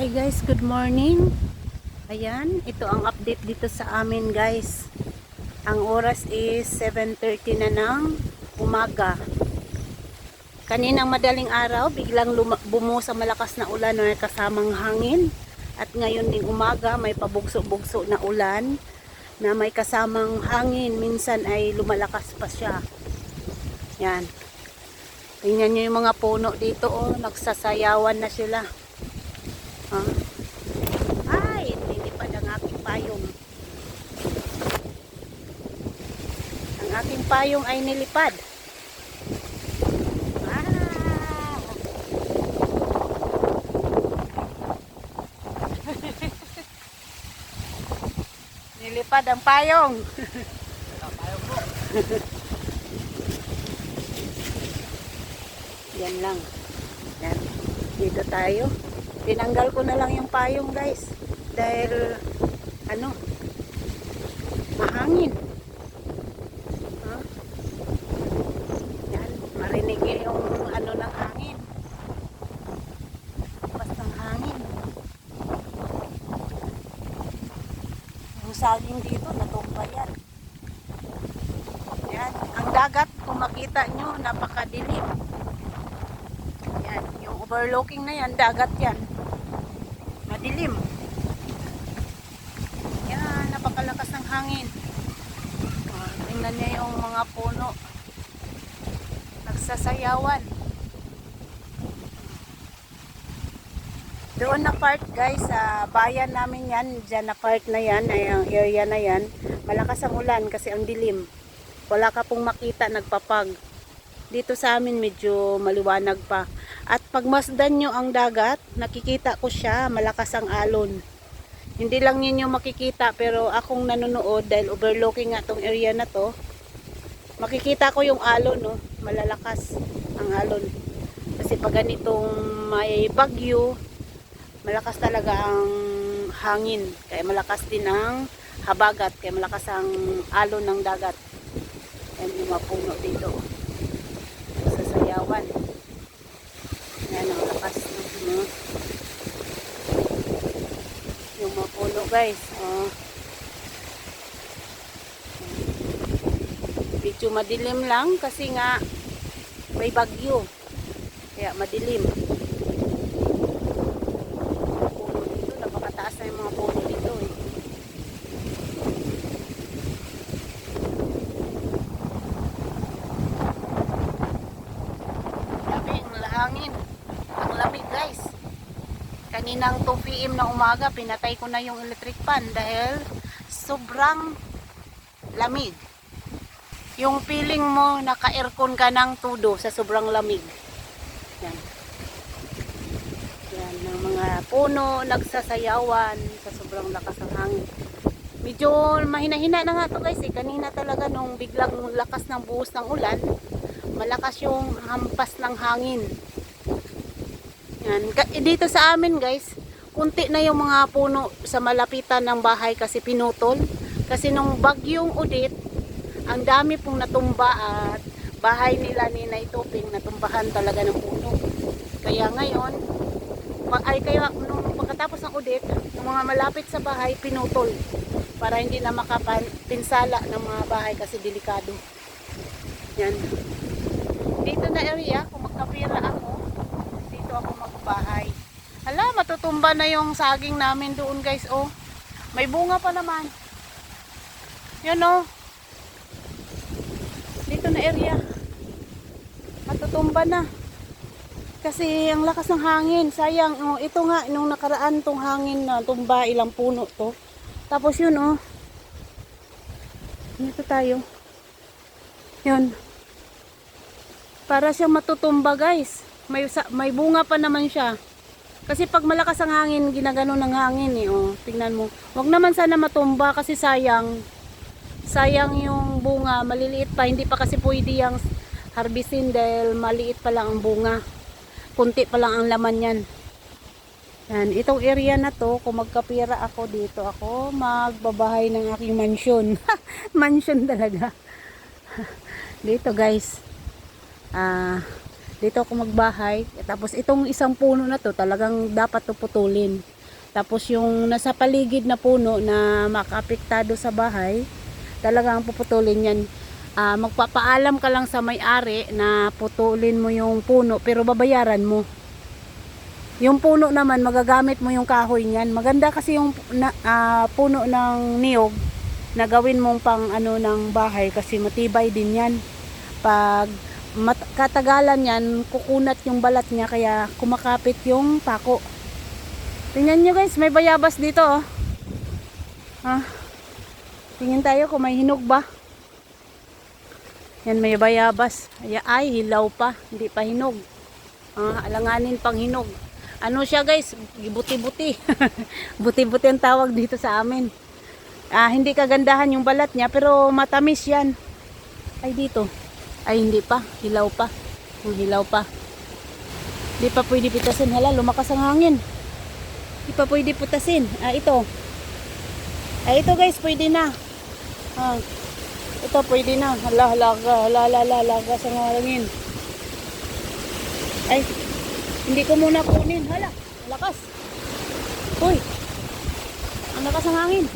Hi guys, good morning. Ayan, ito ang update dito sa amin guys. Ang oras is 7.30 na ng umaga. Kaninang madaling araw, biglang bumusa malakas na ulan na kasamang hangin. At ngayon ding umaga, may pabugso-bugso na ulan na may kasamang hangin. Minsan ay lumalakas pa siya. Yan. Tingnan nyo yung mga puno dito, oh. Nagsasayawan na sila. Ay, nilipad ang aking payong. Ang aking payong ay nilipad. Ah. nilipad ang payong. Yan lang. Yan. Dito tayo. Tinanggal ko na lang yung payong guys. Dahil, ano, mahangin. Ha? Yan, marinig yung ano ng hangin. Pas ng hangin. Yung saging dito, natumba yan. Yan, ang dagat, kung makita nyo, napakadilim. Yan, yung overlooking na yan, dagat yan. Madilim. Yan, napakalakas ng hangin. Oh, tingnan niya yung mga puno. Nagsasayawan. Doon na part guys, sa bayan namin yan, dyan na part na yan, ay ang area na yan, malakas ang ulan kasi ang dilim. Wala ka pong makita, nagpapag. Dito sa amin medyo maliwanag pa. At pag masdan nyo ang dagat, nakikita ko siya, malakas ang alon. Hindi lang ninyo makikita pero akong nanonood dahil overlooking nga tong area na to, makikita ko yung alon, no? malalakas ang alon. Kasi pag ganitong may bagyo, malakas talaga ang hangin. Kaya malakas din ang habagat, kaya malakas ang alon ng dagat. Yan yung mga puno dito. Sa sayawan. Yan ang lakas ng ano, yung mga puno guys. Oh. Medyo madilim lang kasi nga may bagyo. Kaya madilim. Puno dito, na yung mga puno dito eh. Lamig, lahangin. Kaninang 2 p.m. na umaga, pinatay ko na yung electric fan dahil sobrang lamig. Yung feeling mo naka-aircon ka ng tudo sa sobrang lamig. Yan. Yan, ng mga puno, nagsasayawan sa sobrang lakas ng hangin. Medyo mahina-hina na nga to guys eh. Kanina talaga nung biglang lakas ng buhos ng ulan, malakas yung hampas ng hangin. Yan. Dito sa amin guys, kunti na yung mga puno sa malapitan ng bahay kasi pinutol. Kasi nung bagyong udit, ang dami pong natumba at bahay nila ni Naituping natumbahan talaga ng puno. Kaya ngayon, ay kaya nung pagkatapos ng udit, yung mga malapit sa bahay pinutol para hindi na makapinsala ng mga bahay kasi delikado. Yan. Dito na area, kung magkapira ako, dito ako magbahay. Matutumba na yung saging namin doon guys, oh. May bunga pa naman. Yun, oh. Dito na area. Matutumba na. Kasi ang lakas ng hangin, sayang. Oh, ito nga, nung nakaraan tong hangin na tumba, ilang puno to. Tapos yun, oh. Dito tayo. Yun. Para siyang matutumba, guys. May, may bunga pa naman siya. Kasi pag malakas ang hangin, ginagano ng hangin eh. Oh, tingnan mo. Wag naman sana matumba kasi sayang. Sayang yung bunga, maliliit pa. Hindi pa kasi pwede yung harbisin dahil maliit pa lang ang bunga. Kunti pa lang ang laman yan. Yan, itong area na to, kung magkapira ako dito, ako magbabahay ng aking mansyon. mansyon talaga. dito guys. Ah, Dito ako magbahay. Tapos itong isang puno na to, talagang dapat to putulin. Tapos yung nasa paligid na puno na makapektado sa bahay, talagang puputulin yan. Ah, magpapaalam ka lang sa may-ari na putulin mo yung puno pero babayaran mo. Yung puno naman magagamit mo yung kahoy niyan. Maganda kasi yung na, ah, puno ng niyog na gawin mong pang ano ng bahay kasi matibay din yan. Pag katagalan yan, kukunat yung balat niya kaya kumakapit yung pako. Tingnan nyo guys, may bayabas dito oh. Ah. Tingin tayo kung may hinog ba. Yan may bayabas. Ay, ay hilaw pa, hindi pa hinog. Ah, alanganin pang hinog. Ano siya guys? Buti-buti. Buti-buti ang tawag dito sa amin. Ah, hindi kagandahan yung balat niya pero matamis yan. Ay dito. Ay hindi pa, hilaw pa. Yung hilaw pa. Hindi pa pwede pitasin. Hala, lumakas ang hangin. Hindi pa pwede putasin. Ah, ito. Ay, ito guys, pwede na. Ah, ito pwede na. Hala, halaga, hala, hala, hala, halaga sa hangin. Ay, hindi ko muna kunin. Hala, lakas. Uy, ang lakas ng hangin.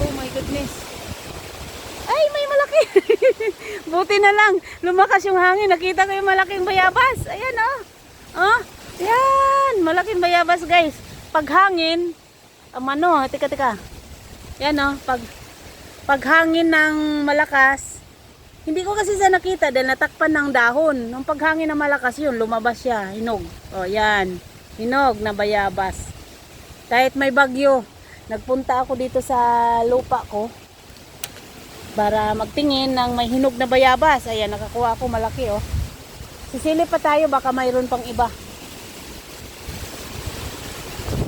Oh my goodness. Ay, may malaki. Buti na lang. Lumakas yung hangin. Nakita ko yung malaking bayabas. Ayan, oh. Oh, yan. Malaking bayabas, guys. Pag hangin, um, ano, tika, tika. Yan, oh. Pag, pag hangin ng malakas, hindi ko kasi sa nakita dahil natakpan ng dahon. Nung paghangin na malakas yun, lumabas siya. Hinog. O, yan. Hinog na bayabas. Kahit may bagyo, nagpunta ako dito sa lupa ko para magtingin ng may hinog na bayabas. Ayan, nakakuha ako malaki, oh. Sisilip pa tayo, baka mayroon pang iba.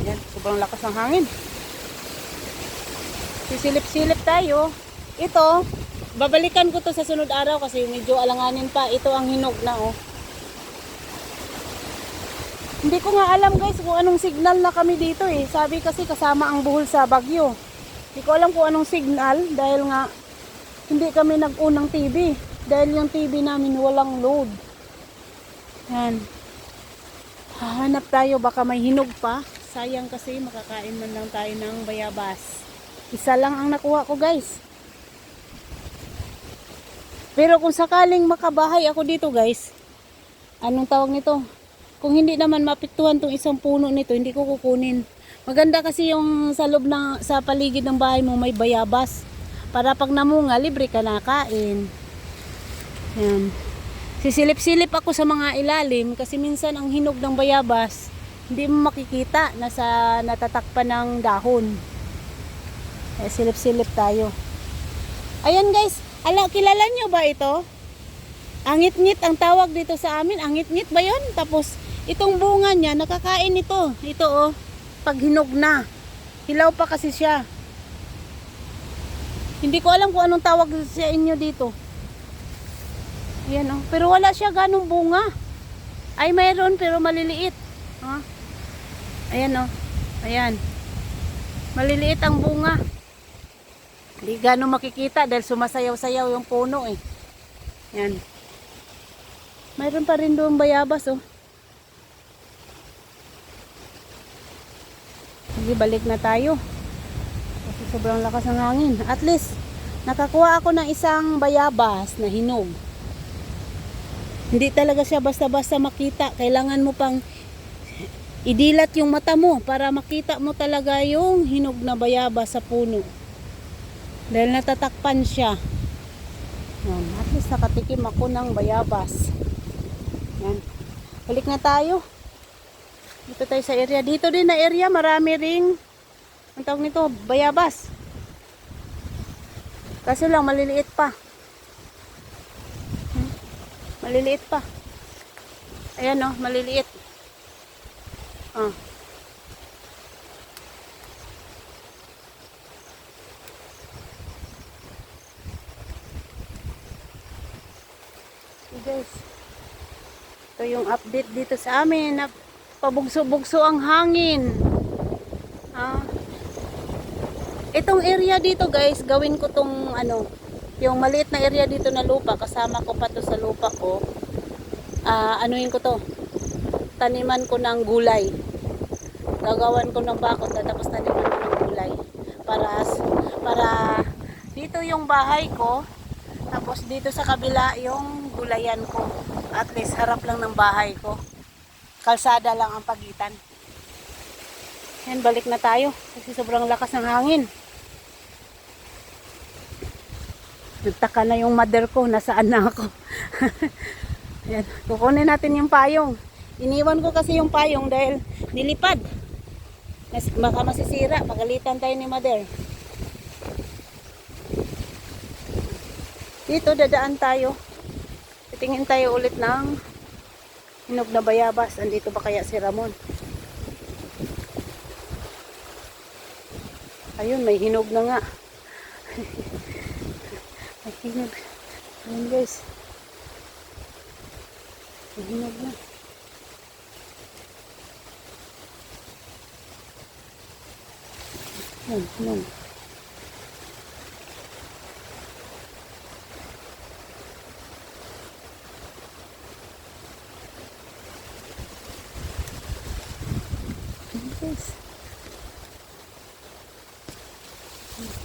Ayan, sobrang lakas ng hangin. Sisilip-silip tayo. Ito, babalikan ko to sa sunod araw kasi medyo alanganin pa. Ito ang hinog na, oh. Hindi ko nga alam guys kung anong signal na kami dito eh. Sabi kasi kasama ang buhol sa bagyo. Hindi ko alam kung anong signal dahil nga hindi kami nag-unang TV. Dahil yung TV namin walang load. Yan. Hahanap tayo baka may hinog pa. Sayang kasi makakain man lang tayo ng bayabas. Isa lang ang nakuha ko guys. Pero kung sakaling makabahay ako dito guys, anong tawag nito? Kung hindi naman mapiktuhan tong isang puno nito, hindi ko kukunin. Maganda kasi yung sa loob ng, sa paligid ng bahay mo may bayabas. Para pag namunga, libre ka na kain. Yan. Sisilip-silip ako sa mga ilalim kasi minsan ang hinog ng bayabas, hindi mo makikita nasa natatakpan ng dahon. Kaya silip-silip tayo. Ayan guys, ala, kilala nyo ba ito? Angit-ngit ang tawag dito sa amin. Angit-ngit ba yon? Tapos, itong bunga niya, nakakain ito. Ito oh, pag hinog na. Hilaw pa kasi siya. Hindi ko alam kung anong tawag sa inyo dito. Ayan oh. Pero wala siya ganong bunga. Ay, mayroon pero maliliit. Ha? Ayan oh. Ayan. Maliliit ang bunga. Hindi gano'ng makikita dahil sumasayaw-sayaw yung puno eh. Yan. Mayroon pa rin doon bayabas oh. Sige, balik na tayo. Sobrang lakas ng hangin. At least, nakakuha ako ng isang bayabas na hinog. Hindi talaga siya basta-basta makita. Kailangan mo pang idilat yung mata mo para makita mo talaga yung hinog na bayabas sa puno. Dahil natatakpan siya. Yan. At least nakatikim ako ng bayabas. Yan. Balik na tayo. Dito tayo sa area. Dito din na area, marami ring ang tawag nito, bayabas. Kaso lang, maliliit pa. Hmm? Maliliit pa. Ayan o, oh, maliliit. Oh. Okay guys. Ito yung update dito sa amin. Pabugso-bugso ang hangin. Ah. Itong area dito guys, gawin ko tong ano, Yung maliit na area dito na lupa, kasama ko pa to sa lupa ko. Ah, anuin ko to. Taniman ko ng gulay. Gagawan ko ng bakod tapos taniman ko ng gulay. Para para dito yung bahay ko. Tapos dito sa kabila yung gulayan ko. At least harap lang ng bahay ko. Kalsada lang ang pagitan. Yan, balik na tayo. Kasi sobrang lakas ng hangin. Nagtaka na yung mother ko, nasaan na ako. Yan, kukunin natin yung payong. Iniwan ko kasi yung payong dahil nilipad. Mas, baka masisira, pagalitan tayo ni mother. Dito dadaan tayo. Titingin tayo ulit ng hinog na bayabas. Andito ba kaya si Ramon? Ayun, may hinog na nga. may hinog. Ayun guys. May hinog na. Hinog. Ayun guys.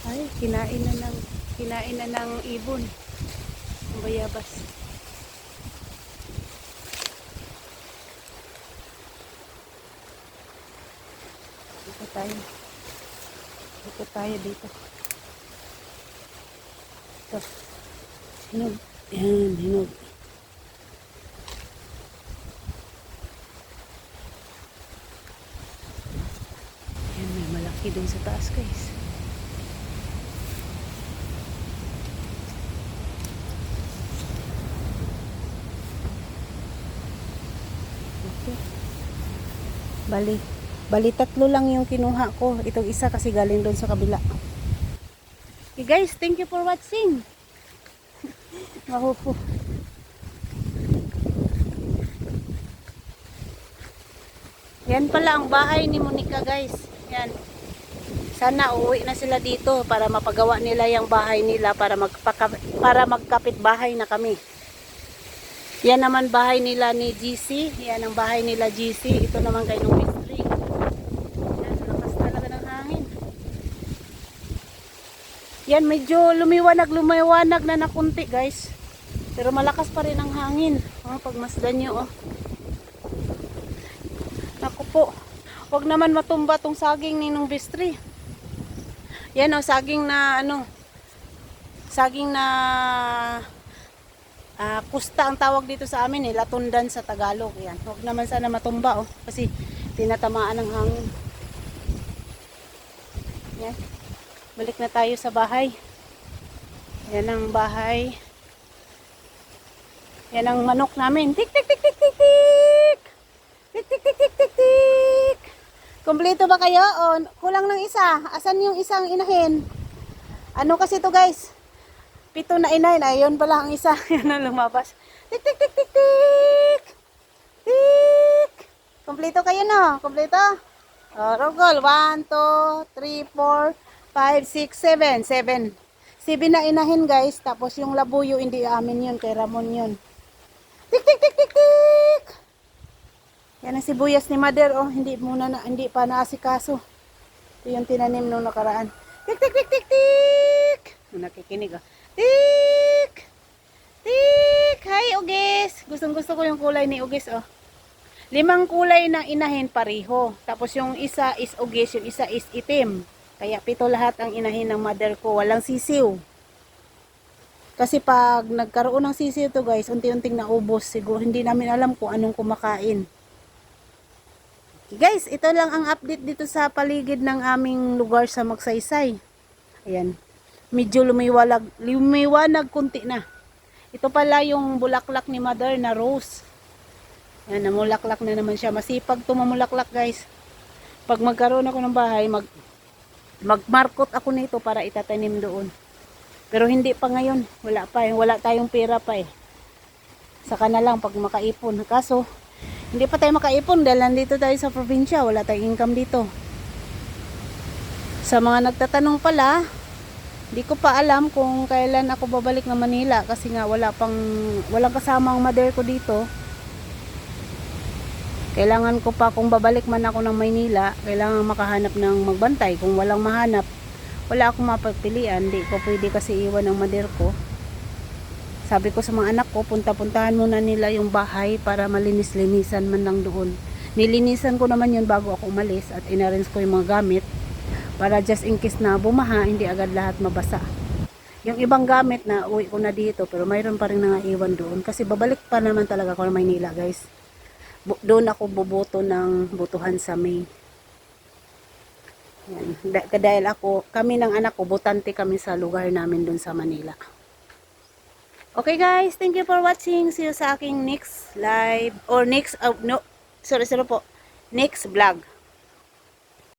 Ay, kinain na ng kinain na ng ibon. Ang bayabas. Dito tayo. Dito tayo dito. Ito. Hinog. Yan, hinog. Yan, may malaki dun sa taas guys. Okay. Bali, bali tatlo lang yung kinuha ko. Itong isa kasi galing doon sa kabila. Okay guys, thank you for watching. Mahupo. Yan pala ang bahay ni Monica guys. Yan. Sana uuwi na sila dito para mapagawa nila yung bahay nila para magpaka, para magkapit bahay na kami. Yan naman bahay nila ni GC. Yan ang bahay nila GC. Ito naman kay Nung Mystery. Yan, lakas talaga ng hangin. Yan, medyo lumiwanag, lumiwanag na nakunti guys. Pero malakas pa rin ang hangin. Oh, pagmasdan nyo, oh. Naku po. Huwag naman matumba tong saging ni Nung Mystery. Yan, oh, saging na, ano, saging na Ah, kusta ang tawag dito sa amin eh, latundan sa Tagalog. Yan. Huwag naman sana matumba oh, kasi tinatamaan ng hangin. Yan. Balik na tayo sa bahay. Yan ang bahay. Yan ang manok namin. Tik tik tik tik tik tik. Tik tik tik tik tik tik. Kompleto ba kayo? O, kulang ng isa. Asan yung isang inahin? Ano kasi to guys? Pito na inay na yun pala ang isa. Yan ang lumabas. Tik tik tik tik tik. Tik. Kompleto kayo no? Kompleto? Oh, rogol 1, 2, 3, 4 5, 6, 7 7 7 na inahin guys. Tapos yung labuyo hindi amin yun. Kay Ramon yun. Tik tik tik tik tik. Yan ang sibuyas ni mother oh. Hindi muna na hindi pa naasikaso. Ito yung tinanim nung nakaraan. Tik tik tik tik tik nakikinig oh Tik! Tik! Hi, Ugis! Gustong gusto ko yung kulay ni Ugis, oh. Limang kulay ng inahin pareho. Tapos yung isa is Ugis, yung isa is itim. Kaya pito lahat ang inahin ng mother ko. Walang sisiw. Kasi pag nagkaroon ng sisiw to guys, unti-unting naubos. Siguro hindi namin alam kung anong kumakain. Okay, guys, ito lang ang update dito sa paligid ng aming lugar sa Magsaysay. Ayan medyo lumiwalag, lumiwanag kunti na. Ito pala yung bulaklak ni mother na rose. Yan, namulaklak na naman siya. Masipag tumamulaklak guys. Pag magkaroon ako ng bahay, mag magmarkot ako nito para itatanim doon. Pero hindi pa ngayon. Wala pa eh. Wala tayong pera pa eh. Saka na lang pag makaipon. Kaso, hindi pa tayo makaipon dahil nandito tayo sa probinsya. Wala tayong income dito. Sa mga nagtatanong pala, Di ko pa alam kung kailan ako babalik na Manila kasi nga wala pang walang kasama ang mother ko dito. Kailangan ko pa kung babalik man ako ng Maynila, kailangan makahanap ng magbantay. Kung walang mahanap, wala akong mapagpilian. Di ko pwede kasi iwan ng mother ko. Sabi ko sa mga anak ko, punta-puntahan muna nila yung bahay para malinis-linisan man lang doon. Nilinisan ko naman yun bago ako umalis at inarrange ko yung mga gamit para just in case na bumaha, hindi agad lahat mabasa. Yung ibang gamit na uwi ko na dito pero mayroon pa rin nangaiwan doon kasi babalik pa naman talaga ako ng Maynila guys. Bu- doon ako boboto ng botohan sa May. Yan. Da- dahil ako, kami ng anak ko, botante kami sa lugar namin doon sa Manila. Okay guys, thank you for watching. See you sa aking next live or next, oh, no, sorry, sorry po, next vlog.